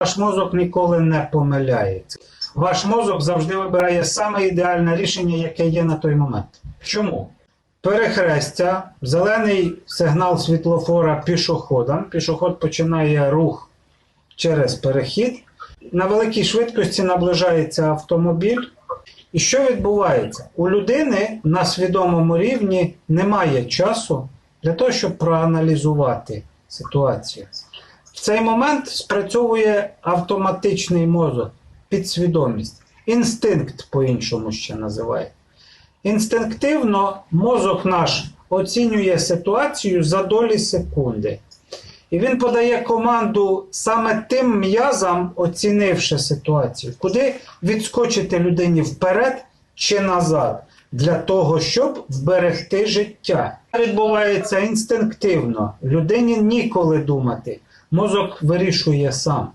Ваш мозок ніколи не помиляється. Ваш мозок завжди вибирає саме ідеальне рішення, яке є на той момент. Чому? Перехрестя, зелений сигнал світлофора пішоходам. Пішоход починає рух через перехід. На великій швидкості наближається автомобіль. І що відбувається? У людини на свідомому рівні немає часу для того, щоб проаналізувати ситуацію. Цей момент спрацьовує автоматичний мозок, підсвідомість, інстинкт по-іншому ще називає. Інстинктивно мозок наш оцінює ситуацію за долі секунди. І він подає команду саме тим м'язам, оцінивши ситуацію, куди відскочити людині вперед чи назад, для того, щоб вберегти життя. Це відбувається інстинктивно. Людині ніколи думати. Мозок вирішує сам.